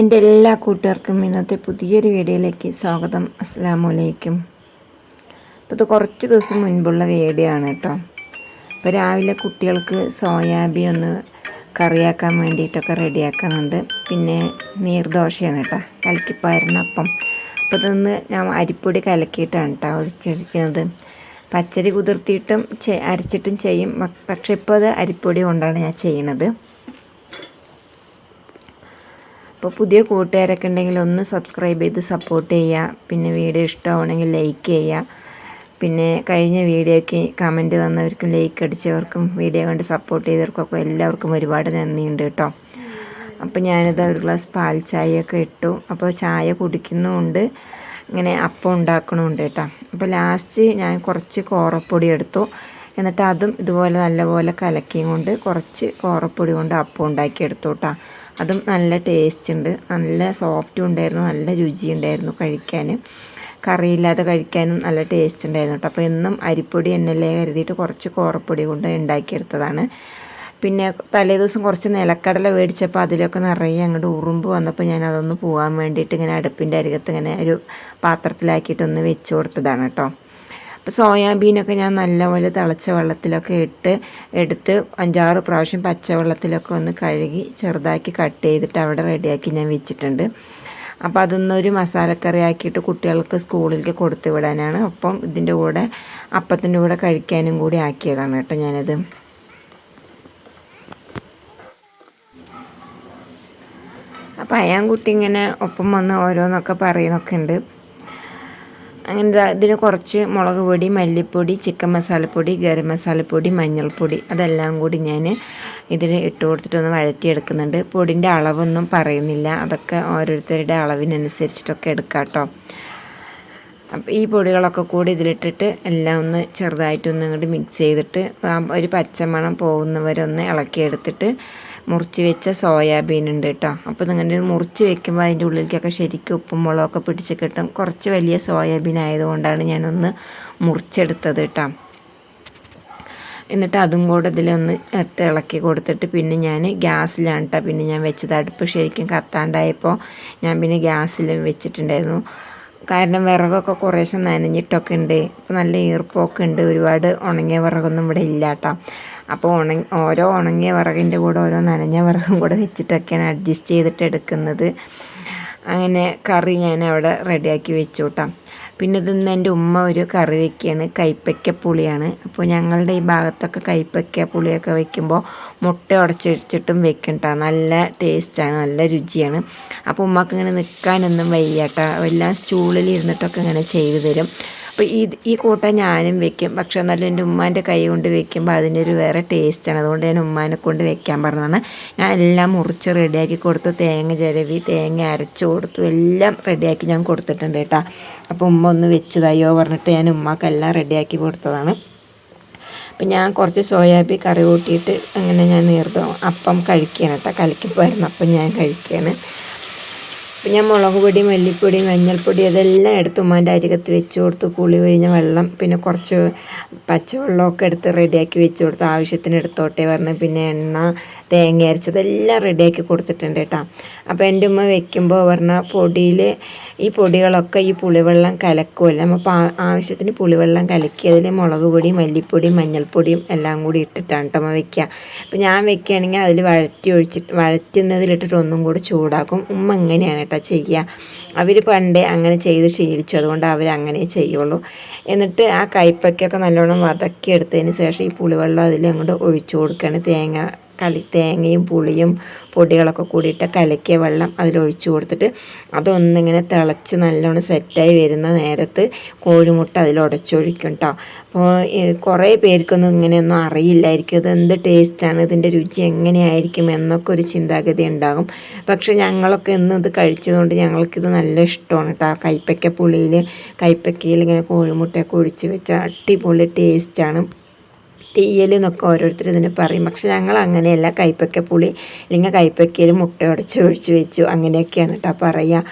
എന്റെ എല്ലാ കൂട്ടുകാർക്കും ഇന്നത്തെ പുതിയൊരു വീഡിയോയിലേക്ക് സ്വാഗതം. അസ്സാം വലൈക്കും അപ്പോൾ ഇത് കുറച്ച് ദിവസം മുൻപുള്ള വീഡിയോ ആണ് കേട്ടോ. അപ്പോൾ രാവിലെ കുട്ടികൾക്ക് സോയാബി ഒന്ന് കറിയാക്കാൻ വേണ്ടിയിട്ടൊക്കെ റെഡിയാക്കുന്നുണ്ട്. പിന്നെ നീർദോശയാണ് കേട്ടോ കലക്കിപ്പായിരുന്ന അപ്പം. അപ്പോൾ ഇതൊന്ന് ഞാൻ അരിപ്പൊടി കലക്കിയിട്ടാണ് കേട്ടോ ഒഴിച്ചൊഴിക്കുന്നത് പച്ചരി കുതിർത്തിയിട്ടും അരച്ചിട്ടും ചെയ്യും. പക്ഷേ ഇപ്പോൾ അത് അരിപ്പൊടി കൊണ്ടാണ് ഞാൻ ചെയ്യണത് അപ്പോൾ പുതിയ കൂട്ടുകാരൊക്കെ ഉണ്ടെങ്കിൽ ഒന്ന് സബ്സ്ക്രൈബ് ചെയ്ത് സപ്പോർട്ട് ചെയ്യുക. പിന്നെ വീഡിയോ ഇഷ്ടമാണെങ്കിൽ ലൈക്ക് ചെയ്യുക. പിന്നെ കഴിഞ്ഞ വീഡിയോയ്ക്ക് കമന്റ് തന്നവർക്കും ലൈക്ക് അടിച്ചവർക്കും വീഡിയോ കണ്ട് സപ്പോർട്ട് ചെയ്തവർക്കൊക്കെ എല്ലാവർക്കും ഒരുപാട് നന്ദിയുണ്ട് കേട്ടോ. അപ്പോൾ ഞാനിത് ഒരു ഗ്ലാസ് പാൽ ചായയൊക്കെ ഇട്ടു. അപ്പോൾ ചായ കുടിക്കുന്നുമുണ്ട്. ഇങ്ങനെ അപ്പം ഉണ്ടാക്കണമുണ്ട് കേട്ടോ. അപ്പോൾ ലാസ്റ്റ് ഞാൻ കുറച്ച് കോറപ്പൊടി എടുത്തു. എന്നിട്ട് അതും ഇതുപോലെ നല്ലപോലെ കലക്കിയും കൊണ്ട് കുറച്ച് കോറപ്പൊടി കൊണ്ട് അപ്പം ഉണ്ടാക്കി എടുത്തു കേട്ടോ. അതും നല്ല ടേസ്റ്റ് ഉണ്ട് നല്ല സോഫ്റ്റും ഉണ്ടായിരുന്നു. നല്ല രുചി രുചിയുണ്ടായിരുന്നു കഴിക്കാൻ കറിയില്ലാതെ കഴിക്കാനും നല്ല ടേസ്റ്റ് ഉണ്ടായിരുന്നു കേട്ടോ. അപ്പോൾ എന്നും അരിപ്പൊടി എന്നല്ലേ കരുതിയിട്ട് കുറച്ച് കോറപ്പൊടി കൊണ്ട് ഉണ്ടാക്കിയെടുത്തതാണ്. പിന്നെ തലേ ദിവസം കുറച്ച് നിലക്കടല മേടിച്ചപ്പോൾ അതിലൊക്കെ നിറയെ അങ്ങോട്ട് ഉറുമ്പ് വന്നപ്പോൾ ഞാൻ അതൊന്ന് പോകാൻ വേണ്ടിയിട്ട് ഇങ്ങനെ അടുപ്പിന്റെ അരികത്ത് ഇങ്ങനെ ഒരു പാത്രത്തിലാക്കിയിട്ടൊന്ന് വെച്ച് കൊടുത്തതാണ് കേട്ടോ. സോയാബീനൊക്കെ ഞാൻ നല്ലപോലെ തിളച്ച വെള്ളത്തിലൊക്കെ ഇട്ട് എടുത്ത് അഞ്ചാറ് പ്രാവശ്യം പച്ചവെള്ളത്തിലൊക്കെ ഒന്ന് കഴുകി ചെറുതാക്കി കട്ട് ചെയ്തിട്ട് അവിടെ റെഡിയാക്കി ഞാൻ വെച്ചിട്ടുണ്ട്. അപ്പോൾ അതൊന്നൊരു മസാലക്കറി ആക്കിയിട്ട് കുട്ടികൾക്ക് സ്കൂളിലേക്ക് കൊടുത്തു വിടാനാണ്. അപ്പം ഇതിന്റെ കൂടെ അപ്പത്തിന്റെ കൂടെ കഴിക്കാനും കൂടി ആക്കിയതാണ് കേട്ടോ ഞാനത്. അപ്പോൾ അയാൻകുട്ടി ഇങ്ങനെ ഒപ്പം വന്ന് ഓരോന്നൊക്കെ പറയുന്നൊക്കെ ഉണ്ട്. അങ്ങനെ ഇതിന് കുറച്ച് മുളക് പൊടി മല്ലിപ്പൊടി ചിക്കൻ മസാലപ്പൊടി ഗരം മസാലപ്പൊടി മഞ്ഞൾപ്പൊടി അതെല്ലാം കൂടി ഞാൻ ഇതിൽ ഇട്ട് കൊടുത്തിട്ടൊന്ന് വഴറ്റിയെടുക്കുന്നുണ്ട്. പൊടിന്റെ അളവൊന്നും പറയുന്നില്ല. അതൊക്കെ ഓരോരുത്തരുടെ അളവിനനുസരിച്ചിട്ടൊക്കെ എടുക്കാം കേട്ടോ. അപ്പോൾ ഈ പൊടികളൊക്കെ കൂടി ഇതിലിട്ടിട്ട് എല്ലാം ഒന്ന് ചെറുതായിട്ടൊന്നും ഇങ്ങോട്ട് മിക്സ് ചെയ്തിട്ട് ഒരു പച്ചമണം പോകുന്നവരൊന്ന് ഇളക്കിയെടുത്തിട്ട് മുറിച്ച് വെച്ച സോയാബീൻ ഉണ്ട് കേട്ടോ. അപ്പോൾ നിങ്ങളുടെ മുറിച്ച് വെക്കുമ്പോൾ അതിന്റെ ഉള്ളിലേക്കൊക്കെ ശരിക്കും ഉപ്പും മുളകൊക്കെ പിടിച്ച് കിട്ടും. കുറച്ച് വലിയ സോയാബീൻ ആയതുകൊണ്ടാണ് ഞാനൊന്ന് മുറിച്ചെടുത്തത് കേട്ടോ. എന്നിട്ട് അതും കൂടെ ഇതിലൊന്ന് ഇട്ട് ഇളക്കി കൊടുത്തിട്ട് പിന്നെ ഞാൻ ഗ്യാസിലാണ് കേട്ടോ. പിന്നെ ഞാൻ വെച്ചത്. അടുപ്പ് ശരിക്കും കത്താണ്ടായപ്പോൾ ഞാൻ പിന്നെ ഗ്യാസിൽ വെച്ചിട്ടുണ്ടായിരുന്നു. കാരണം വിറകൊക്കെ കുറേശ്ശെ നനഞ്ഞിട്ടൊക്കെ ഉണ്ട് ഇപ്പോൾ നല്ല ഈർപ്പൊക്കെ ഉണ്ട് ഒരുപാട് ഉണങ്ങിയ വിറകൊന്നും ഇവിടെ ഇല്ല കേട്ടോ അപ്പോൾ ഉണങ്ങി ഓരോ ഉണങ്ങിയ വിറകിന്റെ കൂടെ ഓരോ നനഞ്ഞ വിറകും കൂടെ വെച്ചിട്ടൊക്കെയാണ് അഡ്ജസ്റ്റ് ചെയ്തിട്ട് എടുക്കുന്നത് അങ്ങനെ കറി ഞാൻ അവിടെ റെഡിയാക്കി വെച്ചു കേട്ടോ പിന്നെ ഇതിന്ന് എന്റെ ഉമ്മ ഒരു കറി വെക്കുകയാണ് കൈപ്പയ്ക്ക പുളിയാണ്. അപ്പോൾ ഞങ്ങളുടെ ഈ ഭാഗത്തൊക്കെ കൈപ്പയ്ക്ക പുളിയൊക്കെ വെക്കുമ്പോൾ മുട്ട ഉടച്ചിട്ടും വെക്കണ്ട നല്ല ടേസ്റ്റാണ് നല്ല രുചിയാണ്. അപ്പോൾ ഉമ്മക്ക് ഇങ്ങനെ നിൽക്കാനൊന്നും വയ്യാട്ടോ എല്ലാം സ്റ്റൂളിൽ ഇരുന്നിട്ടൊക്കെ ഇങ്ങനെ ചെയ്തു തരും. അപ്പോൾ ഈ ഈ കൂട്ടം ഞാനും വെക്കും. പക്ഷെ എന്നാലും എന്റെ ഉമ്മാന്റെ കൈ കൊണ്ട് വെക്കുമ്പോൾ അതിനൊരു വേറെ ടേസ്റ്റാണ് അതുകൊണ്ട് ഞാൻ ഉമ്മാനെ കൊണ്ട് വെക്കാൻ പറഞ്ഞതാണ്. ഞാൻ എല്ലാം മുറിച്ച് റെഡിയാക്കി കൊടുത്തു. തേങ്ങ ചിരവി തേങ്ങ അരച്ചു കൊടുത്തു. എല്ലാം റെഡിയാക്കി ഞാൻ കൊടുത്തിട്ടുണ്ട് കേട്ടോ. അപ്പോൾ ഉമ്മ ഒന്ന് വെച്ചതായോ പറഞ്ഞിട്ട് ഞാൻ ഉമ്മാക്കെല്ലാം റെഡിയാക്കി കൊടുത്തതാണ്. അപ്പം ഞാൻ കുറച്ച് സോയാബി കറി കൂട്ടിയിട്ട് അങ്ങനെ ഞാൻ നേർത്തു. അപ്പം കഴിക്കുകയാണ് കേട്ടോ. കലക്കിപ്പോയിരുന്നു. അപ്പം ഞാൻ കഴിക്കുകയാണ് അപ്പം ഞാൻ മുളക് പൊടി മല്ലിപ്പൊടി മഞ്ഞൾപ്പൊടി അതെല്ലാം എടുത്ത് ഉമ്മാന്റെ അരികത്ത് വെച്ച് കൊടുത്തു. പുളി ഒഴിഞ്ഞ വെള്ളം പിന്നെ കുറച്ച് പച്ചവെള്ളമൊക്കെ എടുത്ത് റെഡിയാക്കി വെച്ച് കൊടുത്ത്. ആവശ്യത്തിന് എടുത്തോട്ടെ പറഞ്ഞ് പിന്നെ എണ്ണ തേങ്ങ അരച്ചതെല്ലാം റെഡിയാക്കി കൊടുത്തിട്ടുണ്ട് കേട്ടോ. അപ്പോൾ എന്റെ ഉമ്മ വെക്കുമ്പോൾ പറഞ്ഞ പൊടിയിൽ ഈ പൊടികളൊക്കെ ഈ പുളിവെള്ളം കലക്കുമല്ലോ അപ്പോൾ ആവശ്യത്തിന് പുളിവെള്ളം കലക്കി അതിൽ മുളക് പൊടി മല്ലിപ്പൊടിയും മഞ്ഞൾപ്പൊടിയും എല്ലാം കൂടി ഇട്ടിട്ടാണ് കേട്ടോ അമ്മ വെക്കുക അപ്പോൾ ഞാൻ വെക്കുകയാണെങ്കിൽ അതിൽ വഴറ്റി ഒഴിച്ചിട്ട് വഴറ്റുന്നതിലിട്ടിട്ട് ഒന്നും കൂടി ചൂടാക്കും. ഉമ്മ ഇങ്ങനെയാണ് കേട്ടോ ചെയ്യുക അവർ പണ്ടേ അങ്ങനെ ചെയ്ത് ശീലിച്ചു. അതുകൊണ്ട് അവർ അങ്ങനെ ചെയ്യുള്ളൂ. എന്നിട്ട് ആ കയ്പയ്ക്കൊക്കെ നല്ലോണം വതക്കിയെടുത്തതിന് ശേഷം ഈ പുളിവെള്ളം അതിൽ അങ്ങോട്ട് ഒഴിച്ചു കൊടുക്കുകയാണ്. തേങ്ങ കലി തേങ്ങയും പുളിയും പൊടികളൊക്കെ കൂടിയിട്ട് കലക്കിയ വെള്ളം അതിലൊഴിച്ചു കൊടുത്തിട്ട് അതൊന്നിങ്ങനെ തിളച്ച് നല്ലോണം സെറ്റായി വരുന്ന നേരത്ത് കോഴിമുട്ട അതിൽ ഉടച്ചൊഴിക്കും കേട്ടോ അപ്പോൾ കുറേ പേർക്കൊന്നും ഇങ്ങനെയൊന്നും അറിയില്ലായിരിക്കും. ഇത് എന്ത് ടേസ്റ്റാണ്? ഇതിന്റെ രുചി എങ്ങനെയായിരിക്കും? എന്നൊക്കെ ഒരു ചിന്താഗതി ഉണ്ടാകും. പക്ഷേ ഞങ്ങളൊക്കെ ഇന്ന് ഇത് കഴിച്ചതുകൊണ്ട് ഞങ്ങൾക്കിത് നല്ല ഇഷ്ടമാണ് കേട്ടോ കൈപ്പക്ക പുളിയിൽ കൈപ്പയ്ക്കയിൽ ഇങ്ങനെ കോഴിമുട്ടയൊക്കെ ഒഴിച്ച് വെച്ച അടിപൊളി ടേസ്റ്റാണ്. തീയൽ എന്നൊക്കെ ഓരോരുത്തർ ഇതിന് പറയും. പക്ഷെ ഞങ്ങൾ അങ്ങനെയല്ല. കൈപ്പക്ക പുളി അല്ലെങ്കിൽ കൈപ്പക്കയിൽ മുട്ട ഉടച്ച് ഒഴിച്ച് വെച്ചു. അങ്ങനെയൊക്കെയാണ് കേട്ടോ പറയുക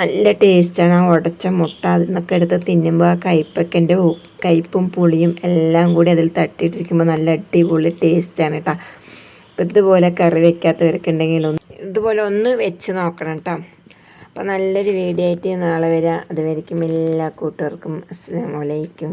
നല്ല ടേസ്റ്റാണ് ആ ഉടച്ച മുട്ട. അതിന്നൊക്കെ എടുത്ത് തിന്നുമ്പോൾ ആ കൈപ്പക്കന്റെ കയ്പും പുളിയും എല്ലാം കൂടി അതിൽ തട്ടിയിട്ടിരിക്കുമ്പോൾ നല്ല അടിപൊളി ടേസ്റ്റാണ് കേട്ടോ ഇപ്പം ഇതുപോലെ കറി വയ്ക്കാത്തവരൊക്കെ ഉണ്ടെങ്കിൽ ഒന്ന് ഇതുപോലെ ഒന്ന് വെച്ച് നോക്കണം കേട്ടോ അപ്പം നല്ലൊരു വീഡിയോ ആയിട്ട് നാളെ വരാം. അതുവരേക്കും എല്ലാ കൂട്ടുകാർക്കും അസ്സാം വലൈക്കും